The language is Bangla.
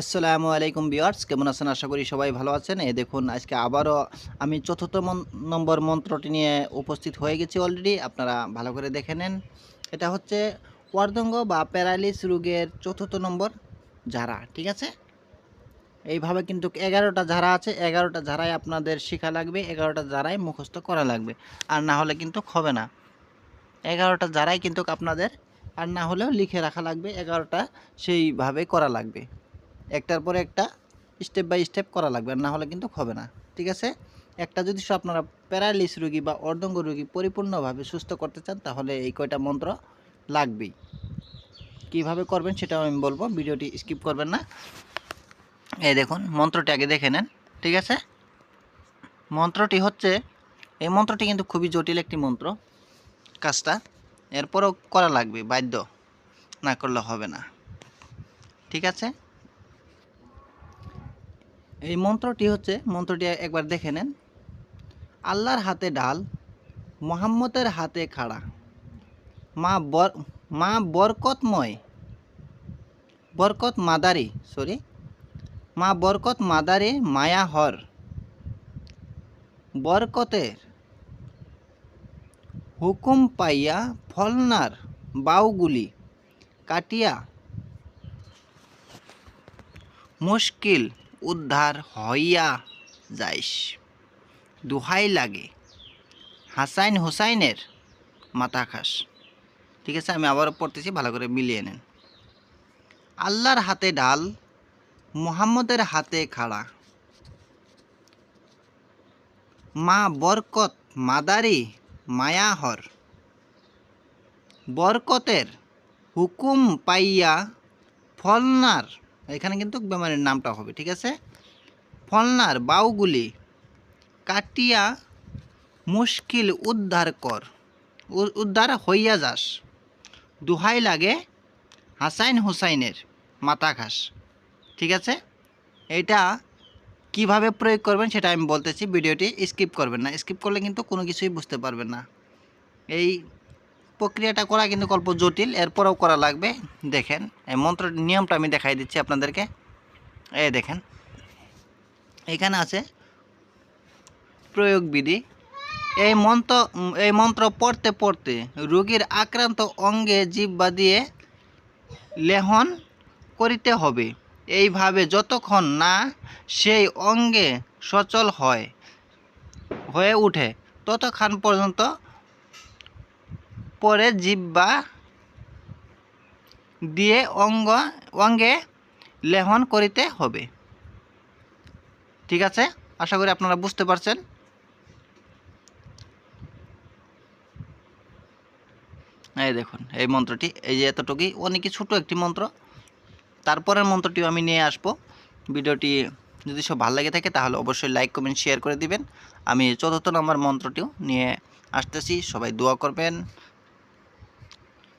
আসসালামু আলাইকুম বিয়ার্স কেমন আছেন? আশা করি সবাই ভালো আছেন। এই দেখুন, আজকে আবারও আমি চতুর্থ নম্বর মন্ত্রটি নিয়ে উপস্থিত হয়ে গেছি অলরেডি আপনারা ভালো করে দেখে নেন। এটা হচ্ছে ওয়ার্ধঙ্গ বা প্যারালিস রোগের চতুর্থ নম্বর ঝাড়া, ঠিক আছে? এইভাবে কিন্তু এগারোটা ঝাড়া আছে। এগারোটা ঝাড়াই আপনাদের শেখা লাগবে, এগারোটা ঝাড়াই মুখস্থ করা লাগবে। আর না হলে কিন্তু হবে না। এগারোটা ঝাড়াই কিন্তু আপনাদের আর না হলেও লিখে রাখা লাগবে, এগারোটা সেইভাবে করা লাগবে। একটার পরে একটা স্টেপ বাই স্টেপ করা লাগবে না হলে কিন্তু হবে না। ঠিক আছে? একটা যদি আপনারা প্যারালিস রোগী বা অর্ধঙ্গ রোগী পরিপূর্ণভাবে সুস্থ করতে চান, তাহলে এই কয়টা মন্ত্র লাগবেই। কীভাবে করবেন সেটাও আমি বলব, ভিডিওটি স্কিপ করবেন না। এই দেখুন, মন্ত্রটি আগে দেখে নেন, ঠিক আছে? মন্ত্রটি হচ্ছে, এই মন্ত্রটি কিন্তু খুবই জটিল একটি মন্ত্র, কাজটা। এরপরও করা লাগবে, বাধ্য না করলে হবে না। ঠিক আছে? এই মন্ত্রটি হচ্ছে, মন্ত্রটি একবার দেখে নেন। আল্লাহর হাতে ডাল মোহাম্মতের হাতে খাড়া। মা বর, মা বরকতময় বরকত মাদারি সরি মা বরকত মাদারে মায়া হর, বরকতের হুকুম পাইয়া ফলনার বাউগুলি কাটিয়া মুশকিল উদ্ধার হইয়া যাইস। দুহাই লাগে। হাসাইন হুসাইনের মাথা খাস। ঠিক আছে, আমি আবারও পড়তেছি, ভালো করে মিলিয়ে নেন। আল্লাহর হাতে ডাল, মুহাম্মদের হাতে খাড়া। মা বরকত, মাদারি, মায়াহর। বরকতের হুকুম পাইয়া ফলনার এখানে কিন্তু বেমারির নামটা হবে, ঠিক আছে? ফলনার বাউগুলি কাটিয়া মুশকিল উদ্ধার কর। উদ্ধার হইয়া যাস। দুহাই লাগে হাসাইন হুসাইনের মাথা ঘাস ঠিক আছে? এটা কীভাবে প্রয়োগ করবেন সেটা আমি বলতেছি, ভিডিওটি স্কিপ করবেন না। স্কিপ করলে কিন্তু কোনো কিছুই বুঝতে পারবেন না। এই প্রক্রিয়াটা করা কিন্তু অল্প জটিল, এরপরেও করা লাগবে। দেখেন, এই মন্ত্র নিয়মটা আমি দেখাই দিচ্ছি আপনাদেরকে। এই দেখেন, এখানে আছে প্রয়োগ বিধি এই মন্ত্র এই মন্ত্র পড়তে পড়তে রোগীর আক্রান্ত অঙ্গে জিব্বা দিয়ে লেহন করিতে হবে। এইভাবে যতক্ষণ না সেই অঙ্গে সচল হয়, হয়ে ওঠে ততক্ষণ পর্যন্ত পরে জিব্বা দিয়ে অঙ্গ, অঙ্গে লেহন করিতে হবে। ঠিক আছে? আশা করি আপনারা বুঝতে পারছেন। এই দেখুন, এই মন্ত্রটি, এই যে এতটুকুই, অনেকই ছোট একটি মন্ত্র। তারপরের মন্ত্রটিও আমি নিয়ে আসব। ভিডিওটি যদি সব ভালো লেগে থাকে, তাহলে অবশ্যই লাইক, কমেন্ট, শেয়ার করে দিবেন। আমি চতুর্থ নম্বর মন্ত্রটিও নিয়ে আসতেছি। সবাই দোয়া করবেন।